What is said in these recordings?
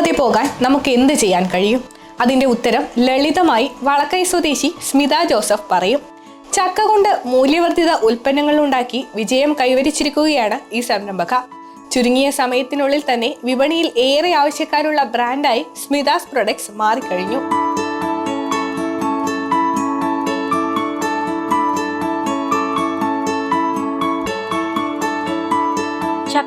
ഇല്ലാതെ പോകാൻ നമുക്ക് എന്ത് ചെയ്യാൻ കഴിയും? അതിന്റെ ഉത്തരം ലളിതമായി വളക്കൈ സ്വദേശി സ്മിത ജോസഫ് പറയും. ചക്ക കൊണ്ട് മൂല്യവർദ്ധിത ഉൽപ്പന്നങ്ങൾ ഉണ്ടാക്കി വിജയം കൈവരിച്ചിരിക്കുകയാണ് ഈ സംരംഭക. ചുരുങ്ങിയ സമയത്തിനുള്ളിൽ തന്നെ വിപണിയിൽ ഏറെ ആവശ്യക്കാരുള്ള ബ്രാൻഡായി സ്മിതാസ് പ്രൊഡക്ട്സ് മാറിക്കഴിഞ്ഞു.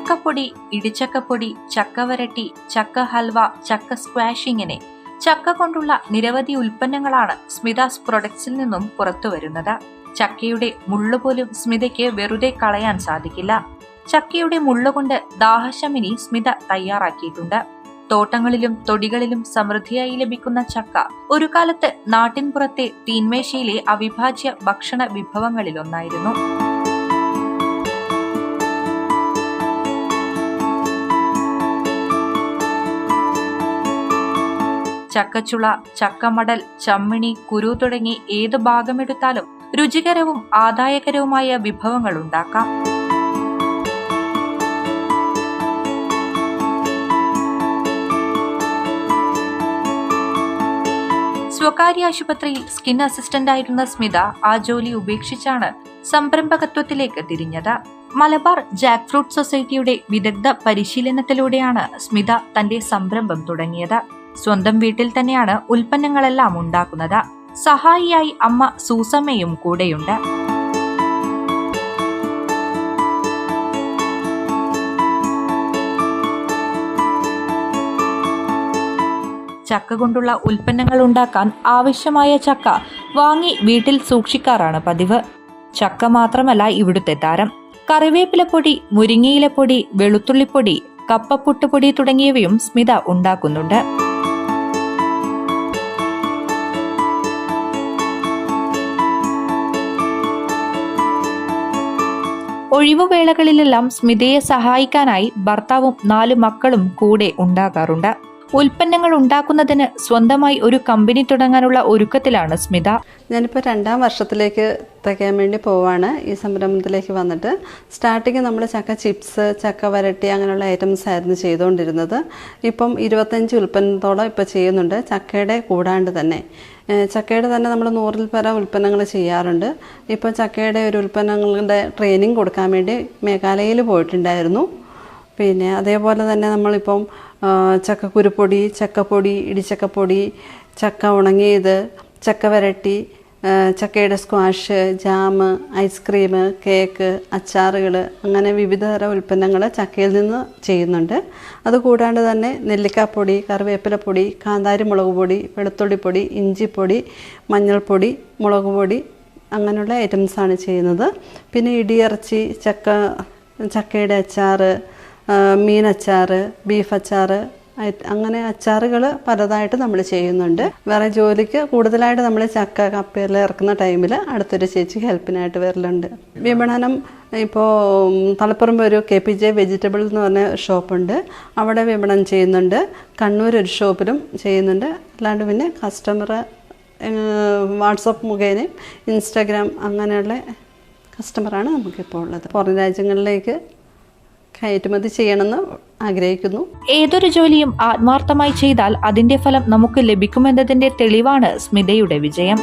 ചക്കപ്പൊടി ഇടിച്ചക്കപ്പൊടി ചക്കവരട്ടി ചക്ക ഹൽവ ചക്ക സ്ക്വാഷ് ഇങ്ങനെ ചക്ക കൊണ്ടുള്ള നിരവധി ഉൽപ്പന്നങ്ങളാണ് സ്മിതാസ് പ്രൊഡക്ട്സിൽ നിന്നും പുറത്തു വരുന്നത്. ചക്കയുടെ മുള്ളു പോലും സ്മിതയ്ക്ക് വെറുതെ കളയാൻ സാധിക്കില്ല. ചക്കയുടെ മുള്ളുകൊണ്ട് ദാഹശമിനി സ്മിത തയ്യാറാക്കിയിട്ടുണ്ട്. തോട്ടങ്ങളിലും തൊടികളിലും സമൃദ്ധിയായി ലഭിക്കുന്ന ചക്ക ഒരു കാലത്ത് നാട്ടിൻപുറത്തെ തീന്മേശയിലെ അവിഭാജ്യ ഭക്ഷണ വിഭവങ്ങളിലൊന്നായിരുന്നു. ചക്കച്ചുള ചക്കമടൽ ചമ്മിണി കുരു തുടങ്ങി ഏത് ഭാഗമെടുത്താലും രുചികരവും ആദായകരവുമായ വിഭവങ്ങൾ ഉണ്ടാക്കാം. സ്വകാര്യ ആശുപത്രിയിൽ സ്കിൻ അസിസ്റ്റന്റ് ആയിരുന്ന സ്മിത ആ ജോലി ഉപേക്ഷിച്ചാണ് സംരംഭകത്വത്തിലേക്ക് തിരിഞ്ഞത്. മലബാർ ജാക്ക് ഫ്രൂട്ട് സൊസൈറ്റിയുടെ വിദഗ്ധ പരിശീലനത്തിലൂടെയാണ് സ്മിത തന്റെ സംരംഭം തുടങ്ങിയത്. സ്വന്തം വീട്ടിൽ തന്നെയാണ് ഉൽപ്പന്നങ്ങളെല്ലാം ഉണ്ടാക്കുന്നത്. സഹായിയായി അമ്മ സൂസമ്മയും കൂടെയുണ്ട്. ചക്ക കൊണ്ടുള്ള ഉൽപ്പന്നങ്ങൾ ഉണ്ടാക്കാൻ ആവശ്യമായ ചക്ക വാങ്ങി വീട്ടിൽ സൂക്ഷിക്കാറാണ് പതിവ്. ചക്ക മാത്രമല്ല ഇവിടുത്തെ താരം. കറിവേപ്പിലപ്പൊടി മുരിങ്ങയിലപ്പൊടി വെളുത്തുള്ളിപ്പൊടി കപ്പപ്പുട്ടുപൊടി തുടങ്ങിയവയും സ്മിത ഉണ്ടാക്കുന്നുണ്ട്. ഒഴിവുവേളകളിലെല്ലാം സ്മിതയെ സഹായിക്കാനായി ഭർത്താവും നാലു മക്കളും കൂടെ ഉണ്ടാകാറുണ്ട്. ഉൽപ്പന്നങ്ങൾ ഉണ്ടാക്കുന്നതിന് സ്വന്തമായി ഒരു കമ്പനി തുടങ്ങാനുള്ള ഒരുക്കത്തിലാണ് സ്മിത. ഞാനിപ്പോൾ രണ്ടാം വർഷത്തിലേക്ക് തികയാൻ വേണ്ടി പോവാണ്. ഈ സംരംഭത്തിലേക്ക് വന്നിട്ട് സ്റ്റാർട്ടിങ് നമ്മൾ ചക്ക ചിപ്സ് ചക്ക വരട്ടി അങ്ങനെയുള്ള ഐറ്റംസ് ആയിരുന്നു ചെയ്തുകൊണ്ടിരുന്നത്. ഇപ്പം ഇരുപത്തഞ്ച് ഉൽപ്പന്നത്തോളം ഇപ്പോൾ ചെയ്യുന്നുണ്ട്. ചക്കയുടെ കൂടാണ്ട് തന്നെ. ചക്കയുടെ തന്നെ നമ്മൾ നൂറിൽ പരം ഉൽപ്പന്നങ്ങൾ ചെയ്യാറുണ്ട്. ഇപ്പോൾ ചക്കയുടെ ഒരു ഉൽപ്പന്നങ്ങളുടെ ട്രെയിനിങ് കൊടുക്കാൻ വേണ്ടി മേഘാലയയിൽ പോയിട്ടുണ്ടായിരുന്നു. പിന്നെ അതേപോലെ തന്നെ നമ്മളിപ്പം ചക്കക്കുരുപ്പൊടി ചക്കപ്പൊടി ഇടിച്ചക്കപ്പൊടി ചക്ക ഉണങ്ങിയത് ചക്ക വരട്ടി ചക്കയുടെ squash jam ice cream cake അച്ചാറുകൾ അങ്ങനെ വിവിധ തരം ഉൽപ്പന്നങ്ങൾ ചക്കയിൽ നിന്ന് ചെയ്യുന്നുണ്ട്. അതുകൂടാണ്ട് തന്നെ നെല്ലിക്കാപ്പൊടി കറിവേപ്പിലപ്പൊടി കാന്താരി മുളക് പൊടി വെളുത്തുള്ളിപ്പൊടി ഇഞ്ചിപ്പൊടി മഞ്ഞൾപ്പൊടി മുളക് പൊടി അങ്ങനെയുള്ള ഐറ്റംസാണ് ചെയ്യുന്നത്. പിന്നെ ഇടിയിറച്ചി ചക്ക ചക്കയുടെ അച്ചാറ് മീൻ അച്ചാറ് ബീഫ് അച്ചാർ അങ്ങനെ അച്ചാറുകൾ പലതായിട്ട് നമ്മൾ ചെയ്യുന്നുണ്ട്. വേറെ ജോലിക്ക് കൂടുതലായിട്ട് നമ്മൾ ചക്ക കപ്പയെല്ലാം ഇറക്കുന്ന ടൈമിൽ അടുത്തൊരു ചേച്ചി ഹെൽപ്പിനായിട്ട് വരലുണ്ട്. വിപണനം ഇപ്പോൾ തലപ്പുറമ്പ് ഒരു കെ പി ജെ വെജിറ്റബിൾ എന്ന് പറഞ്ഞ ഷോപ്പുണ്ട്. അവിടെ വിപണനം ചെയ്യുന്നുണ്ട്. കണ്ണൂർ ഒരു ഷോപ്പിലും ചെയ്യുന്നുണ്ട്. അല്ലാണ്ട് പിന്നെ കസ്റ്റമർ വാട്സപ്പ് മുഖേനയും ഇൻസ്റ്റാഗ്രാം അങ്ങനെയുള്ള കസ്റ്റമറാണ് നമുക്കിപ്പോൾ ഉള്ളത്. പുറം രാജ്യങ്ങളിലേക്ക് കയറ്റുമതി ചെയ്യണമെന്ന് ആഗ്രഹിക്കുന്നു. ഏതൊരു ജോലിയും ആത്മാർത്ഥമായി ചെയ്താൽ അതിന്റെ ഫലം നമുക്ക് ലഭിക്കുമെന്നതിന്റെ തെളിവാണ് സ്മിതയുടെ വിജയം.